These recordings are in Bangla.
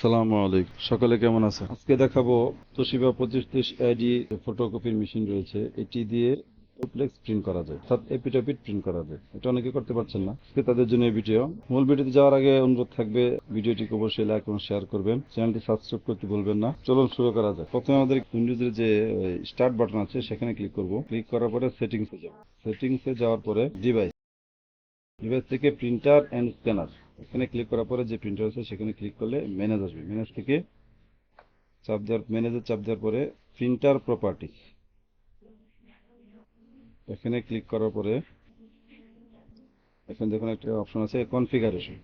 আসসালামু আলাইকুম। সকলে কেমন আছেন? আজকে দেখাবো তোশিবা পঁচিশ ত্রিশ আইডি ফটোকপির মেশিন রয়েছে। এটি দিয়ে ডুপ্লেক্স প্রিন্ট যায়। প্রিন্ট করা যায়। এটা অনেকে করতে পারছেন না। তাদের জন্য এই মূল ভিডিওতে যাওয়ার আগে অনুরোধ থাকবে, ভিডিওটিকে অবশ্যই লাইক এবং শেয়ার করবেন। চ্যানেলটি সাবস্ক্রাইব করতে বলবেন না। চলুন শুরু করা যাক। প্রথমে আমাদের উইন্ডোজের যে স্টার্ট বাটন আছে, সেখানে ক্লিক করব। ক্লিক করার পরে সেটিংসে যাব। সেটিংসে যাওয়ার পরে ডিভাইস ডিভাইস থেকে প্রিন্টার অ্যান্ড স্ক্যানার এখানে ক্লিক করার পরে যে প্রিন্টার আছে সেখানে ক্লিক করলে ম্যানেজ আসবে। ম্যানেজ থেকে চাপ দেওয়ার ম্যানেজে চাপ দেওয়ার পরে প্রিন্টার প্রপার্টি এখানে ক্লিক করার পরে এখানে দেখুন একটা অপশন আছে কনফিগারেশন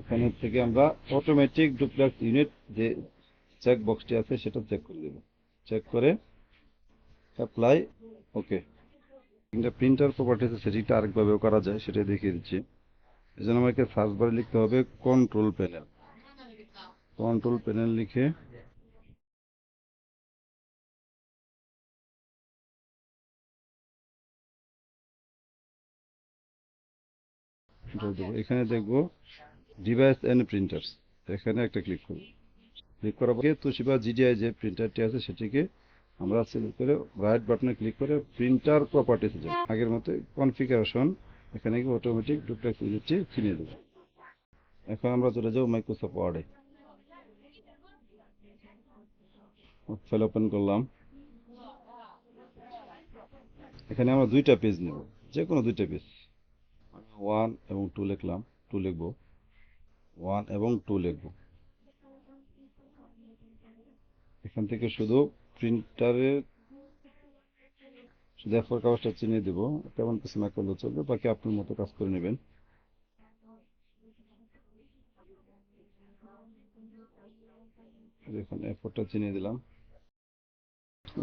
এখানে থেকে আমরা অটোমেটিক ডুপ্লেক্স ইউনিট যে চেক বক্সটি আছে সেটা চেক করে দেব। চেক করে অ্যাপ্লাই ওকে প্রিন্টার প্রপার্টিস সেটিংটা আরেকভাবেও করা যায় সেটা দেখিয়ে দিচ্ছি। এই জন্য আমাকে সার্চ বারে লিখতে হবে কন্ট্রোল প্যানেল কন্ট্রোল প্যানেল লিখে এখানে দেখব ডিভাইস এন্ড প্রিন্টার্স এখানে একটা ক্লিক করব। ক্লিক করার পরে তোশিবা জিডিআই যে প্রিন্টারটি আছে সেটিকে আমরা সিলেক্ট করে রাইট বাটনে ক্লিক করে প্রিন্টার প্রপার্টিসে যাব। আগের মতো কনফিগারেশন এখানে গিয়ে অটোমেটিক ডুপ্লেক্স ইউনিটটি চিনিয়ে দেবো। এখন আমরা চলে যাব মাইক্রোসফট ওয়ার্ডে ফাইল ওপেন করলাম। এখানে আমরা দুইটা পেজ নেব যে কোনো দুইটা পেজ ওয়ান এবং টু লিখলাম টু লিখব। ওয়ান এবং টু লিখব। এখান থেকে শুধু প্রিন্টারের এফোর কাগজটা চিনিয়ে দেব। তেমন কিছু না করলে চলবে, বাকি আপনার মতো কাজ করে নেবেন। দেখুন এফোরটা চিনিয়ে দিলাম।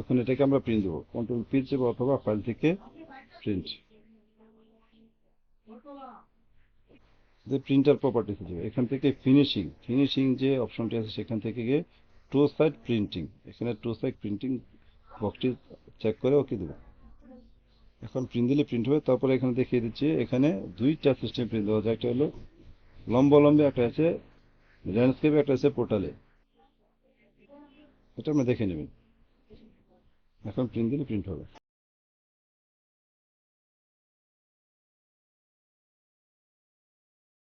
এখন এটাকে আমরা প্রিন্ট দেবো। কন্ট্রোল পি চেপে অথবা ফাইল থেকে প্রিন্ট যে প্রিন্টার প্রপার্টিস যাবে এখান থেকে ফিনিশিং ফিনিশিং যে অপশনটি আছে, সেখান থেকে গিয়ে টু সাইড প্রিন্টিং এখানে টু সাইড প্রিন্টিং বক্সটি চেক করে ওকে দেবো। এখন প্রিন্ট দিলে প্রিন্ট হবে, তারপরে এখানে দেখিয়ে দিচ্ছি, এখানে দুইটা সিস্টেম প্রিন্ট দেওয়া যায় একটা হলো লম্বা লম্বে একটা আছে ল্যান্ডস্কেপে একটা আছে পোর্টালে এটা আপনি দেখে নেবেন। এখন প্রিন্ট দিলে প্রিন্ট হবে।